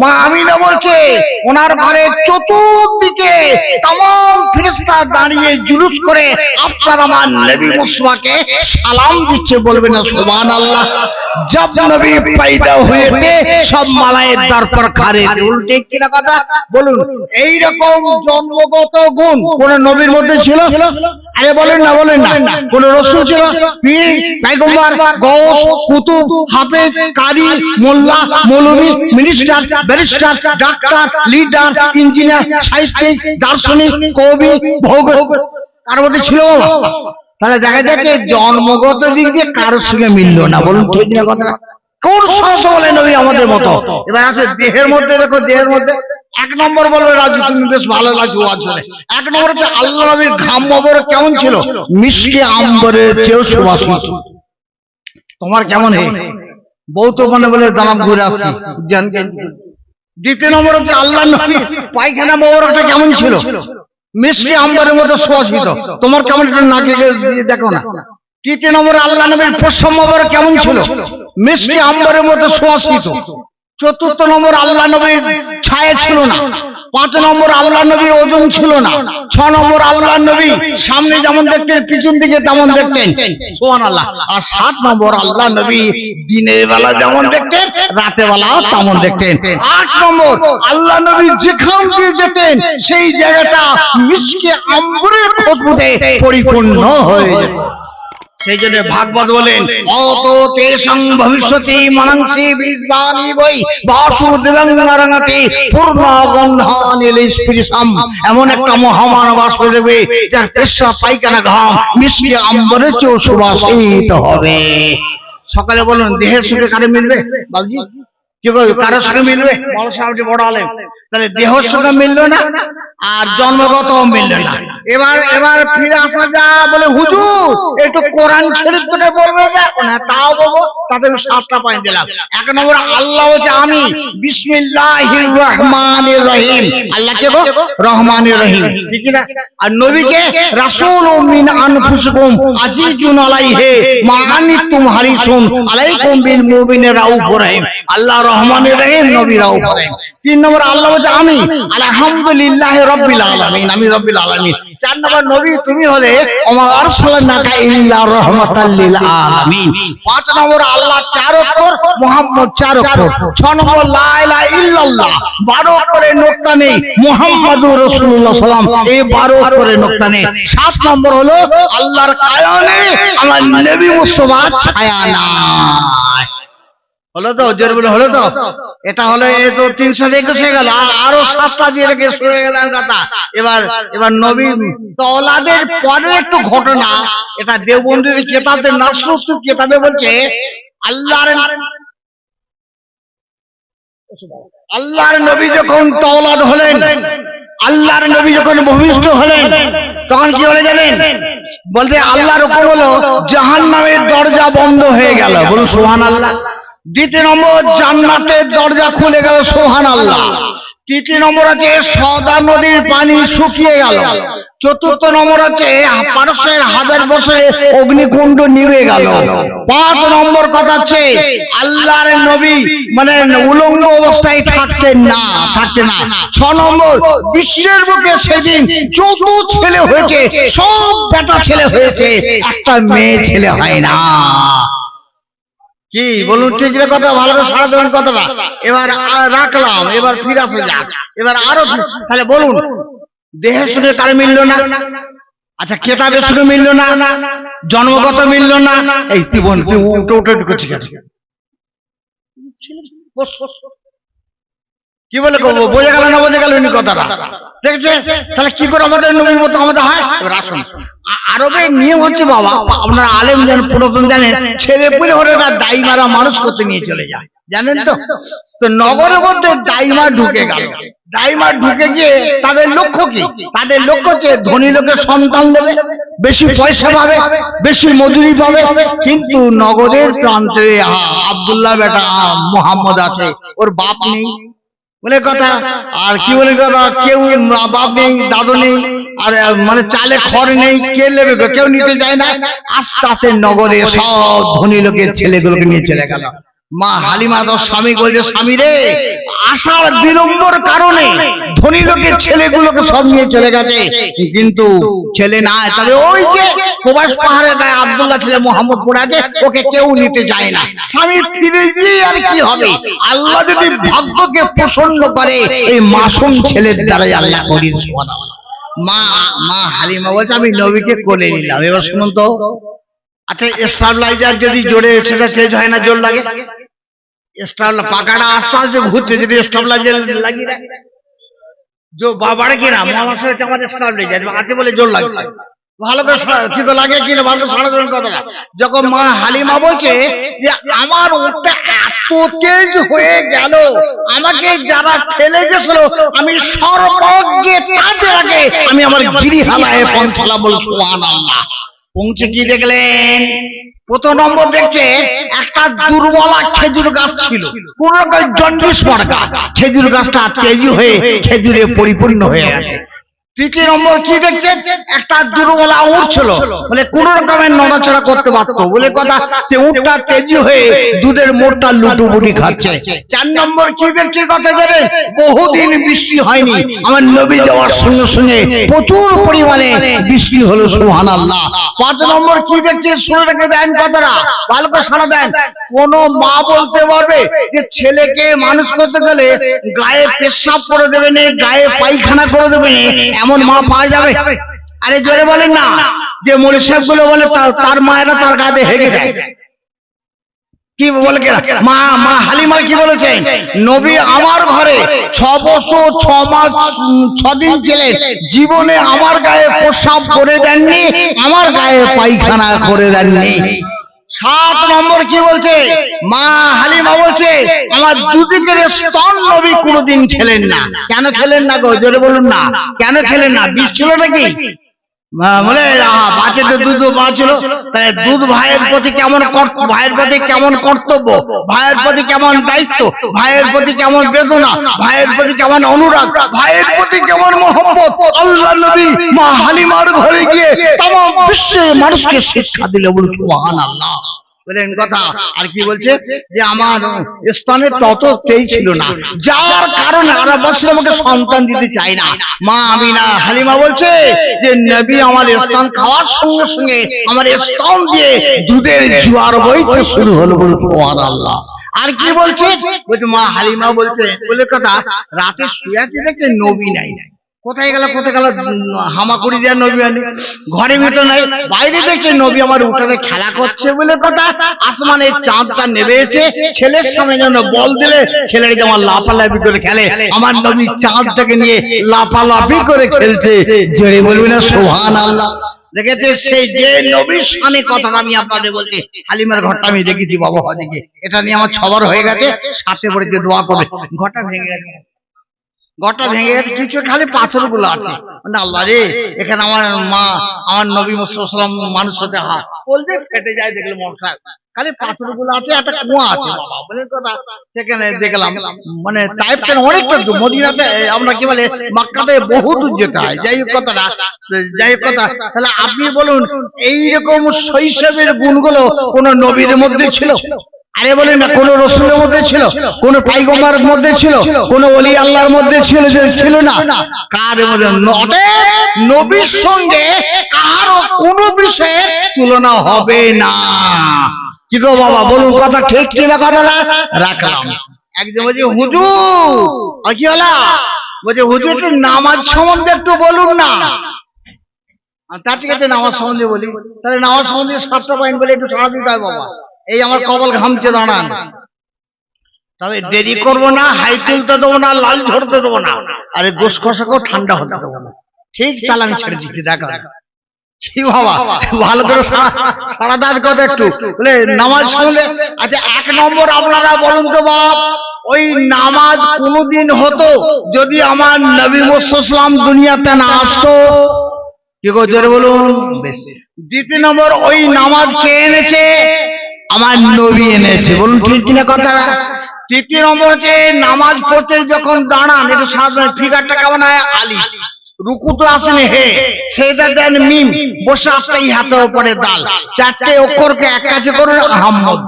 মা আমিনা বলছে, ওনার ঘরে চতুর্দিকে তাম ফিরিস্তা দাঁড়িয়ে জুলুস করে আপনার আমার নবী মুসমাকে সালাম দিচ্ছে বলবে না সোমান আল্লাহ জব নবী পয়দা হয়েছে সব মালায়ের দরপর খারে উল্টে কিনা কথা? বলুন। এই রকম জন্মগত গুণ কোন নবীর মধ্যে ছিল? আরে বলেন না বলেন না। কোন রসুল ছিল? পীর পাইগম্বর গৌস কুতুব হাফেজ কারি মোল্লা মৌলভী minister barrister doctor leader engineer সাহিত্যিক দার্শনিক কবি ভোগ কার মধ্যে ছিল বাবা? তাহলে দেখা যাচ্ছে জন্মগত দিক দিয়ে কারোর সঙ্গে মিললো না বলুন ঠিক না। কথা কোন শাস্ত্র বলে নবী আমাদের মতো? এবার আছে দেহের মধ্যে দেখো দেহের মধ্যে এক নম্বর বলবে রাজু তুমি বেশ ভালো লাগছে শুনে এক নম্বর হচ্ছে আল্লাহ নবীর ঘাম মবর কেমন ছিল? মিষ্টি আম্বরের চেয়েও সুবাসিত তোমার কেমন হে? বউ তো মনে বলে দামাম ঘুরে আসছি। দ্বিতীয় নম্বর হচ্ছে আল্লাহ নবী পায়খানা মোবারকটা কেমন ছিল? মিষ্টি আম্বারের মতো সুবাসিত তোমার কেমন একটু নাকে দেখো না। তৃতীয় নম্বর আল্লাহ নবীর পশ্চিম কেমন ছিল? মিষ্টি আম্বারের মতো সুবাসিত চতুর্থ নম্বর আল্লাহ নবীর ছায়া ছিল না। পাঁচ নম্বর আল্লাহ নবীর ওজন ছিল না। ছ নম্বর আল্লাহ নবী, সামনে যেমন দেখতেন, পিছন দিকে তেমন দেখতেন। সোহান আল্লাহ আর সাত নম্বর আল্লাহ নবী, দিনের বেলা যেমন দেখতেন, রাতে বেলাও তেমন দেখতেন। আট নম্বর আল্লাহ নবী যেখান দিয়ে যেতেন, সেই জায়গাটা মিশকে আম্বরের পরিপূর্ণ হয়ে যেত। সেই জন্য ভাগবত বলেন অত তেসং ভবিষ্যতি মনংসি বই বাসুদেবং নারায়ণতি পূর্ণ গন্ধানিল স্পৃশম এমন একটা মহামান বাষ্প দেবে যার পেশা পাইখানা ঘাম চেয়েও সুবাসিত হবে। সকালে বলুন দেহের সুখে কারে মিলবে? বাবজি কি বল কারোর সঙ্গে মিলবে? বড় সাহেব বড় আলেম। তাহলে দেহর সঙ্গে মিললো না? আর জন্মগত মিললো না। এবার এবার ফিরে আসা যা বলে, হুজুর, একটু কোরআন শরীফ থেকে বলবে না? তাও বলব। তাদের সাতটা পয়েন্ট দিলাম। এক নম্বর, আল্লাহ হচ্ছে আমি। বিসমিল্লাহির রহমানির রহিম। আল্লাহ কে গো? রহমানির রহিম। ঠিক না আর নবীকে রাসূল মিন আনফুসিকুম আজিজুন আলাইহি মা আনিতুম হারিসুন আলাইকুম বিল মুমিনির রাউফুর রহিম। আল্লাহ রহমানির রহিম নবী রাউফুর রহিম। তিন নম্বর আল্লাহ বলছে আমি আলহামদুলিল্লাহ রব্বিল আলামিন আমি রব্বিল আলামিন। চার নম্বর নবী তুমি হলে আমার আরসালানাকা ইল্লা রাহমাতাল লিল আলামিন। পাঁচ নম্বর আল্লাহ চার অক্ষর মুহাম্মদ চার অক্ষর ছ নম্বর লা ইলাহা ইল্লাল্লাহ। বারো অক্ষরে নোক্তা নেই মুহাম্মাদুর রাসূলুল্লাহ সাল্লাম এই বারো অক্ষরে নোক্তা নেই। সাত নম্বর হলো আল্লাহর কায়নে আমার নবী মুস্তাফা ছায়া নাই। হলো তো, জোর বলে, হলো তো? এটা হলো তো তিনশো একুশ গেল, আর সাতটা দিয়ে রেখে শুরু হয়ে গেল কথা। এবার এবার নবী তলাদের পরের একটু ঘটনা, এটা দেওবন্দির কেতাবে নাসরুস্তু কেতাবে বলছে, আল্লাহর আল্লাহর নবী যখন তওলাদ হলেন, আল্লাহর নবী যখন ভূমিষ্ঠ হলেন, তখন কি হলে জানেন? বলতে আল্লাহর উপর হলো জাহান নামের দরজা বন্ধ হয়ে গেল। বলুন সোহান আল্লাহ দ্বিতীয় নম্বর, জান্নাতের দরজা খুলে গেল সোহান আল্লাহ তৃতীয় নম্বর আছে, সদা নদীর পানি শুকিয়ে গেল। চতুর্থ নম্বর আছে, পারস্যের হাজার বছরে অগ্নিকুণ্ড নিভে গেল। পাঁচ নম্বর কথা হচ্ছে আল্লাহর নবী মানে উলঙ্গ অবস্থায় থাকতেন না থাকতেন না। ছ নম্বর, বিশ্বের বুকে সেদিন যত ছেলে হয়েছে, সব বেটা ছেলে হয়েছে, একটা মেয়ে ছেলে হয় না। কি? বলুন ঠিক রে কথা, ভালো করে সারা দেবেন কথাটা। এবার রাখলাম, এবার ফিরে আসে যাক। এবার আরও তাহলে বলুন দেহের সঙ্গে তার মিলল না? আচ্ছা কেতাবের সঙ্গে মিলল না? জন্মগত মিলল না? এই, তুই বোন তুই উঠে উঠে ঠিক বস। কি বলে করব বোঝা গেল না বোঝা গেল এমনি কথাটা? দেখছে? তাহলে কি করে আমাদের নবীর মতো আমাদের হয়? আসুন আরবের নিয়ম হচ্ছে বাবা আপনারা আলেম জানেন পুরাতন জানেন ছেলে পুলে হলে না দাইমারা মানুষ করতে নিয়ে চলে যায়। জানেন তো? তো? নগরের মধ্যে দাইমা ঢুকে গেল। দাইমা ঢুকে গিয়ে তাদের লক্ষ্য কি? তাদের লক্ষ্য হচ্ছে ধনী লোকের সন্তান দেবে বেশি পয়সা পাবে বেশি মজুরি পাবে। কিন্তু নগরের প্রান্তে আব্দুল্লাহ বেটা মোহাম্মদ আছে ওর বাপ নেই। বলে কথা আর কি বলে কথা কেউ মা- বাপ নেই দাদু নেই আর মানে চালে খড় নেই কে নেবে কেউ নিতে যায় না। আস্তে আস্তে নগরে সব ধনী লোকের ছেলেগুলোকে নিয়ে চলে গেল। মা হালিমা তো স্বামী বলছে, স্বামী রে আসার বিলম্বর কারণে ধনী লোকের ছেলেগুলোকে সব নিয়ে চলে গেছে। কিন্তু ছেলে ওই যে প্রবাস পাহাড়ে ছেলে আছে, ওকে কেউ নিতে যায় না। স্বামী ফিরে গিয়ে আর কি হবে? আল্লাহ যদি ভাগ্যকে প্রসন্ন করে, এই মাসুম ছেলের দ্বারাই আল্লাহ করি মা মা হালিমা বলছে, আমি নবীকে কোলে নিলাম। এবার শুনুন তো। আচ্ছা স্টাবলাইজার যদি জোরে, সেটা তেজ হয় না, জোর লাগে? পাকাটা আস্তে আস্তে ঘুরতে যদি যখন মা হালিমা বলছে যে, আমার ওটা এত তেজ হয়ে গেল। আমাকে যারা ফেলে গেছিল আমি সর্বজ্ঞে আমি আমার গিরি হালায় পন্থলা বল সুবহানাল্লাহ। পৌঁছে গিয়ে দেখলেন, প্রথম নম্বর দেখছে একটা দুর্বলা খেজুর গাছ ছিল। কোন জন্ডিস মার্কা। খেজুর গাছটা তেজি হয়ে খেজুরে পরিপূর্ণ হয়ে গেছে। তৃতীয় নম্বর কি দেখছে একটা দুর্বলা বলে কোন রকমের নড়াচড়া করতে পারতো। বলে কথা, সে উঠটা তেজি হয়ে দুধের মোটটা লুটুপুটি খাচ্ছে। চার নম্বর কি দেখছে কথা বহুদিন বৃষ্টি হয়নি। আমার নবী যাওয়ার সঙ্গে সঙ্গে প্রচুর পরিমাণে বৃষ্টি হলো সুহান আল্লাহ পাঁচ নম্বর কি দেখছে শুনে রেখে দেন কথাটা। ভালো করে দেন। কোন মা বলতে পারবে যে ছেলেকে মানুষ করতে গেলে গায়ে পেশাব করে দেবে গায়ে পায়খানা করে দেবে এমন মা পাওয়া যাবে? আরে জোরে বলেন না। যে মলি সাহেবগুলো বলে তার- মায়েরা তার গায়ে হেগে দেয়। কি বলে? মা মা হালিমা কি বলেছেন নবী আমার ঘরে ছ বছর, ছ মাস ছদিন ছিলেন। জীবনে আমার গায়ে প্রসাব করে দেননি, আমার গায়ে পায়খানা করে দেননি। সাত নম্বর কি বলছে? মা হালিমা বলছে আমার দুদিকের স্তন নবী কোনোদিন খেলেন না। কেন খেলেন না গো? জোরে বলুন না। কেন খেলেন না? বিষ ছিল নাকি? আহ, বলে বাচ্চাতে দুধ বাঁচলো তাহলে দুধ ভাইয়ের প্রতি কেমন ভাইয়ের প্রতি কেমন কর্তব্য? ভাইয়ের প্রতি কেমন দায়িত্ব? ভাইয়ের প্রতি কেমন বেদনা? ভাইয়ের প্রতি কেমন অনুরাগ? ভাইয়ের প্রতি কেমন আল্লাহ নবী মা হালিমার ঘরে গিয়ে মানুষকে শিক্ষা দিলে বলেন কথা, আর কি বলছে? যে আমার তত ছিল না। যার কারণে আরব বছর আমাকে সন্তান দিতে চাই না। মা আমি না হালিমা বলছে যে, নবী আমার স্তন খাওয়ার সঙ্গে সঙ্গে আমার স্তন দিয়ে দুধের জোয়ার বইতে শুরু হলো বলে সুবহান আল্লাহ আর কি বলছে? বলছে, মা হালিমা বলছে। বলে কথা, রাতে শুয়ে দেখছে নবী নাই নাই। কোথায় গেল কোথায় গেল? হামাকুড়ি দেওয়ার নবী আনি ঘরে ভিতর নাই, বাইরে দেখছে নবী আমার উঠানে খেলা করছে বলে কথা। আসমানের চাঁদটা নেমেছে ছেলের সামনে যেন বল দিলে, ছেলের যেমন লাফালাফি করে খেলে। আমার নবী চাঁদটাকে নিয়ে লাফালাফি করে খেলছে। জোরে বলবি না সোহান আল্লাহ দেখেছে, সেই যে নবীর সামনে কথাটা আমি আপনাদের বলছি, হালিমার ঘরটা আমি দেখেছি বাবা হদিকে এটা নিয়ে আমার ছবার হয়ে গেছে, সাথে পড়ে দোয়া করবে। ঘরটা ভেঙে গেছে। ঘরটা ভেঙে গেছে কিছু খালি পাথরগুলো আছে। মানে আল্লাহ রে এখানে আমার মা আমার নবী মুসলাম মানুষ হতে হাত বলতে ফেটে যায় দেখলে মশা খালি পাথরগুলো আছে একটা কুয়া আছে বলে কথা? সেখানে দেখলাম মানে টাইপ কেন অনেকটা দূর মদিনাতে আমরা কি বলে মক্কাতে বহু দূর যেতে হয়। যাই হোক কথাটা যাই হোক কথা তাহলে আপনি বলুন এইরকম শৈশবের গুণগুলো কোন নবীর মধ্যে ছিল? আরে বলেন না, কোন রসুলের মধ্যে ছিল, কোন পাইগম্বার মধ্যে ছিল, কোন অলি আল্লাহর মধ্যে ছিল ছিল না? কার নবীর সঙ্গে কারও কোন বিষয়ে তুলনা হবে না। কি গো বাবা, বলুন কথা ঠিক কিনা কথা না রাখলাম। একজন বলছে, হুজুর! কি হলো? বলছে, হুজুর, একটু নামাজ সম্বন্ধে একটু বলুন না। তার ঠিক আছে নামাজ সম্বন্ধে বলি। তাহলে নামাজ সম্বন্ধে সাতটা পয়েন্ট বলে একটু ছাড়া দিতে হয় বাবা। এই আমার কবল ঘামছে দাঁড়ান। তবে দেরি করব না হাই তুলতে দেবো না লাল ধরতে দেবো না। আরে গোস খসাকেও ঠান্ডা হতে দেবো না। ঠিক চালান ছেড়ে দিচ্ছি দেখা। কি বাবা ভালো করে সারা দাঁত কথা একটু। বলে নামাজ শুনলে আচ্ছা এক নম্বর আপনারা বলুন তো বাপ ওই নামাজ কোনদিন হতো যদি আমার নবী মুসলাম দুনিয়াতে না আসতো? কি জোরে বলুন। দ্বিতীয় নম্বর ওই নামাজ কে এনেছে? আমার নবী এনেছে। বলুন ঠিক কিনা কথা তৃতীয় নম্বর হচ্ছে নামাজ পড়তে যখন দাঁড়ান একটু সাধারণ ফিগারটা কেমন হয়? আলী। রুকু তো আসেন হে। সেটা দেন মিম বসে আসতেই হাতে উপরে দাল চারটে অক্ষরকে এক কাছে করুন আহম্মদ।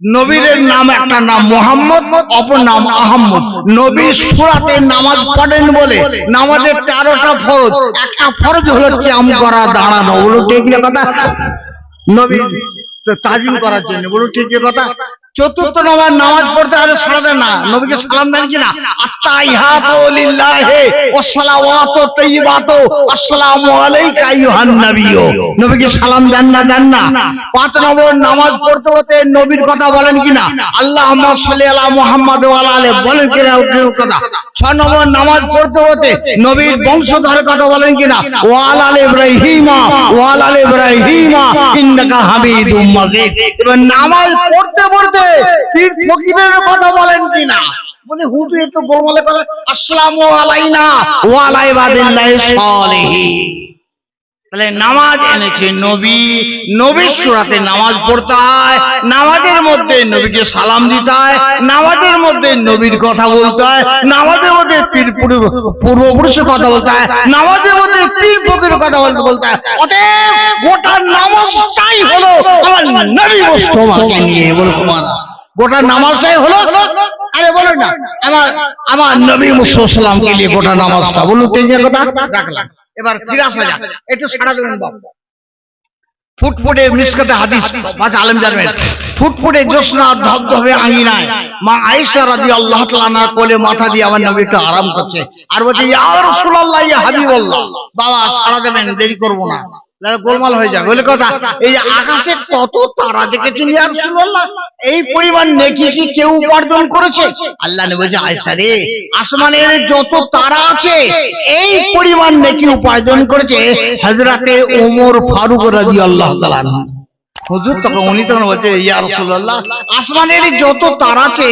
নবীর নাম একটা নাম মোহাম্মদ অপর নাম আহম্মদ। নবী সুরাতে নামাজ পড়েন বলে নামাজের তেরোটা ফরজ। একটা ফরজ হলো ক্যাম করা দাঁড়ানো। বলো ঠিক কথা? নবী তাজিম করার জন্য। বলুন ঠিক কথা চতুর্থ নামাজ নামাজ পড়তে হলে সারা দেন না। নবীকে সালাম দেন কিনা? নামাজ পড়তে নবীর কথা বলেন কিনা? কথা? ছয় নম্বর নামাজ পড়তে নবীর কথা বলেন কিনা? ওয়া আলা ইব্রাহিমা ইব্রাহিমা এবার নামাজ পড়তে পড়তে পীর ফকিরের কথা বলেন কিনা? বলে হুজুর একটু গোলমালে করে আসসালামু আলাইনা। ওয়া আলা সালিহিন তাহলে নামাজ এনেছে নবী। নবীর সুরাতে নামাজ পড়তে হয়। নামাজের মধ্যে নবীকে সালাম দিতে হয়। নামাজের মধ্যে নবীর কথা বলতে হয়। নামাজের মধ্যে পীর পূর্বপুরুষের কথা বলতে হয়। নামাজের মধ্যে পীর ফকিরের কথা বলতে বলতে হয়। অতএব গোটা নামাজটাই হলো আমার নবী মোস্তফাকে নিয়ে বলব গোটা নামাজটাই হলো আরে বলো না আমার আমার নবী মুসাল্লামকে নিয়ে গোটা নামাজটা বলুন তিনজের কথা। রাখলাম। এবার ফিরে আসা যাক। একটু সাড়া দেবেন বাবু ফুটফুটে মিসকাতে হাদিস মাঝে আলেম জানবেন। ফুটফুটে জোসনা ধবধবে আঙিনায়। মা আয়েশা রাদিয়াল্লাহু তাআলার কোলে মাথা দিয়ে আমার নবী একটু আরাম করছে। আর বলছে ইয়া রাসূলুল্লাহ ইয়া হাবিবাল্লাহ। বাবা সাড়া দেবেন দেরি করব না। গোলমাল হয়ে যাবে বলে কথা। এই আকাশে কত তারা দেখে চলে রাসূলুল্লাহ এই পরিমাণ নেকি কি কেউ উপার্জন করেছে? আল্লাহ নে বলছে আয়সা রে আসমানের যত তারা আছে, এই পরিমাণ নেকি উপার্জন করেছে হজরাতে ওমর ফারুক রাজি আল্লাহ আনহু। হুজুর তখন উনি তখন বলছে, ইয়া আসমানের যত তারা আছে,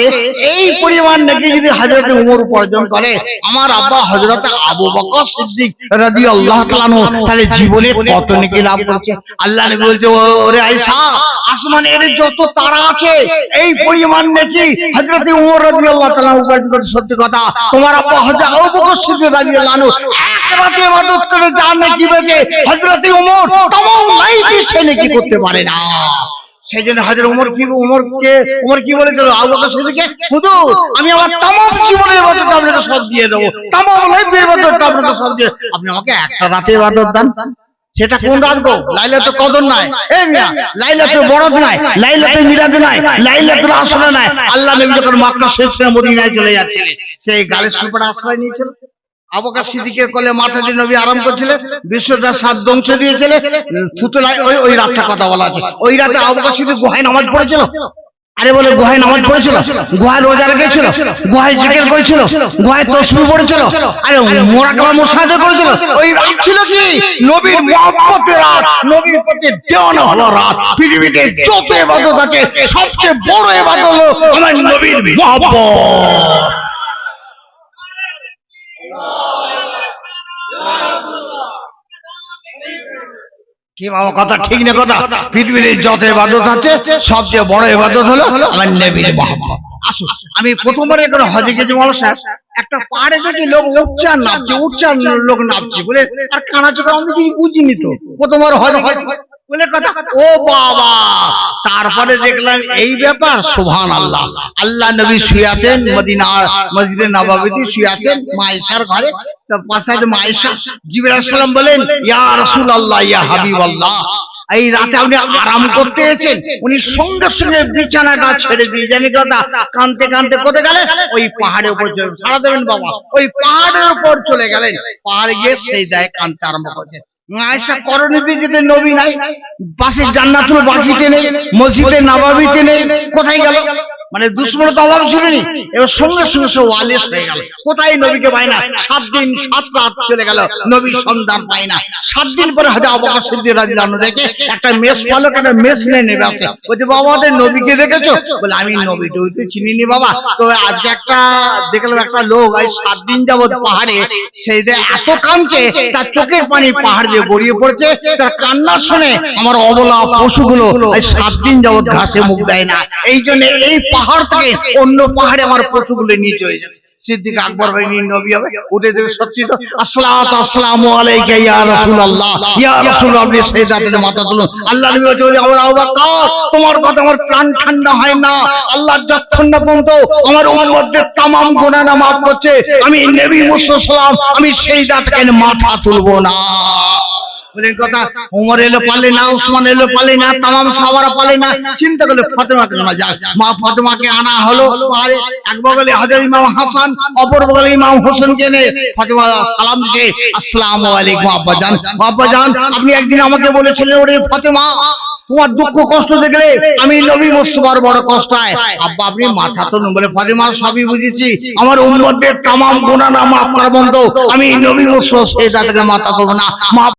এই পরিমাণ নাকি যদি হযরতে উমর উপার্জন করে, আমার আব্বা হযরত আবু বকর সিদ্দিক রাদিয়াল্লাহু তাআলা তাহলে জীবনে কত নাকি লাভ করছে? আল্লাহ বলছে ওরে আয়েশা আসমানের যত তারা আছে, এই পরিমাণ নাকি হযরত উমর রাজি আল্লাহ তালা উপার্জন করছে? সত্যি কথা, তোমার আব্বা হযরত আবু বকর সিদ্দিক রাদিয়াল্লাহু আনহু এক রাতে ইবাদত করে জানে কীভাবে হযরত উমর তমাম লাইফ সে নাকি করতে পারে না। সেই জন্য হাজার উমর কি উমর কে উমর কি শুধু আমি আমার তামাম জীবনের ইবাদত আপনাকে সব দিয়ে তামাম লাইফের ইবাদত আপনাকে সব দিয়ে আপনি আমাকে একটা রাতে ইবাদত সেটা কোন রাত গো? লাইলাতুল কদর নাই। এ মিয়া, লাইলাতুল বরাত নাই, লাইলাতুল মিরাজ নাই, লাইলাতুল আসরা নাই। আল্লাহ নবী যখন মক্কা শরীফ মদিনায় চলে যাচ্ছে সেই গালের সুপার আশ্রয় নিয়েছিল। আবকা সিদ্দিকের কোলে মাথা দিয়ে নবী আরাম করছিলেন বিশ্বদার সাত ধ্বংস দিয়েছিলেন ফুতুলায় ওই ওই রাতটা কথা বলা আছে। ওই রাতে আবকা সিদ্দিক গুহায় নামাজ পড়েছিল? আরে বলে গুহায় নামাজ পড়েছিল? গুহায় রোজা রেখেছিল? গুহায় জিকির করেছিল? গুহায় তসবি পড়েছিল? আরে মোরাকাবা মুসাদে করেছিল? ওই রাত ছিল কি? নবীর মহব্বতের রাত। নবীর প্রতি দেওয়ানো হলো রাত। পৃথিবীতে যত ইবাদত আছে সবচেয়ে বড় ইবাদত হলো আমার নবীর মহব্বত। কি মামা কথা ঠিক না কথা? পৃথিবীর যত ইবাদত আছে সবচেয়ে বড় ইবাদত হলো আমার নবীর মহব্বত। আসুন আমি প্রথমবার এখানে হজে গেছি একটা পাহাড়ে দেখি লোক উচ্চার নামছে উচ্চার লোক নামছে বলে আর কানা চোখা আমি কিছু বুঝিনি তো। প্রথমবার হজ হজ বলে কথা ও বাবা! তারপরে দেখলাম এই ব্যাপার সুবহান আল্লাহ আল্লাহ নবী শুয়ে আছেন মদিনার মসজিদে নবাবিতে শুয়ে আছেন মায়েশার ঘরে। তার পাশে আছে মায়েশা জিবরাইল সালাম বলেন ইয়া রাসূলুল্লাহ ইয়া হাবিবাল্লাহ। এই রাতে আপনি আরাম করতে এসেছেন উনি সঙ্গে সঙ্গে বিছানাটা ছেড়ে দিয়ে জানি কথা কানতে কানতে কোথায় গেলেন ওই পাহাড়ের উপর সারা দেবেন বাবা। ওই পাহাড়ের উপর চলে গেলেন। পাহাড়ে গিয়ে সেই দায় কানতে আরম্ভ করছেন। আয়সা করণীতে যেতে নবী নাই পাশে জান্নাতুল বাকিতে নেই মসজিদে নাবাবিতে নেই কোথায় গেল? মানে দুশ্মনের তো অভাব ছিল নি এবার সঙ্গে সঙ্গে সে ওয়ালেস হয়ে গেল। কোথায় নবীকে পায় না? সাত দিন, সাত রাত চলে গেল। নবীর সন্ধান পায় না। সাত দিন পরে হয়তো অবকাশ সিদ্ধি রাজিলানো দেখে একটা মেস ভালো একটা মেস নিয়ে নেবে আসে বলছে, বাবা, আমাদের নবীকে দেখেছ? বলে, আমি নবী টবি তো চিনিনি বাবা। তো আজকে একটা, দেখলাম একটা লোক, আজ সাত দিন যাবত পাহাড়ে সেই যে এত কাঁদছে, তার চোখের পানি পাহাড় দিয়ে গড়িয়ে পড়ছে। তার কান্নার শুনে আমার অবলা পশুগুলো সাত দিন যাবত ঘাসে মুখ দেয় না। এই জন্য এই পাহাড় থেকে অন্য পাহাড়ে আমার পশুগুলো নিয়ে চলে যাবে সিদ্দিক আকবর ভাই নিয়ে নবী হবে। উঠে দেবে সত্যি তো, আসসালাতু আসসালামু আলাইকা ইয়া রাসূলুল্লাহ, ইয়া রাসূল, আপনি জাতের মাথা তুলুন। আল্লাহ নবী ওরে আমার বকর, তোমার কথা আমার প্রাণ ঠান্ডা হয় না। আল্লাহ যতক্ষণ না পর্যন্ত আমার উম্মতদের তামাম গুনাহ না মাফ করছে। আমি নবী মুহাম্মদ সাল্লাম আমি জাতকে মাথা তুলবো না। আপনি একদিন আমাকে বলেছিলেন, ওরে ফাতেমা, তোমার দুঃখ কষ্ট দেখলে আমি নবী মোস্তফার বড় কষ্ট হয় আব্বা, আপনি মাথা তো বলে ফাতেমা সবই বুঝেছি। আমার উম্মতদের তামাম গুনাহ না মাফ করার বন্ধ আমি নবী মোস্তফা সেই মাথা তুলব না।